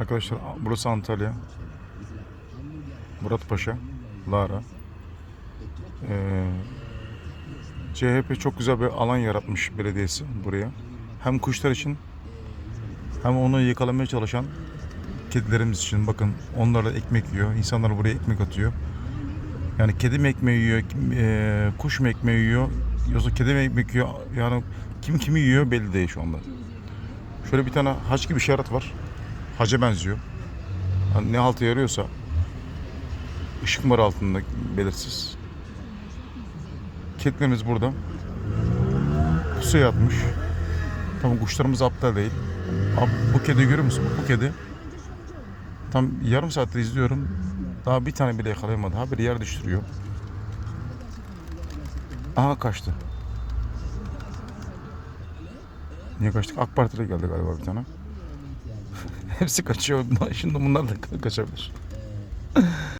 Arkadaşlar burası Antalya. Murat Paşa, Lara. Ee, CHP çok güzel bir alan yaratmış belediyesi buraya. Hem kuşlar için hem onu yakalamaya çalışan kedilerimiz için bakın onlar da ekmek yiyor. İnsanlar buraya ekmek atıyor. Yani kedi mi ekmeği yiyor, eee, kuş mu ekmeği yiyor, yoksa kedi mi ekmek yiyor? Yani kim kimi yiyor belli değil şu anda. Şöyle bir tane haç gibi işaret var. Haca benziyor. Yani ne halta yarıyorsa ışık var altında belirsiz. Kedilerimiz burada. Pusuya yatmış. Tamam kuşlarımız aptal değil. Abi bu kedi görüyor musun? Bu kedi tam yarım saattir izliyorum. Daha bir tane bile yakalayamadı. Ha biri yer düşürüyor. Aha kaçtı. Niye kaçtık? AK Parti'de geldi galiba bir tane. Hepsi kaçıyor. Şimdi bunlar da kaçabilir.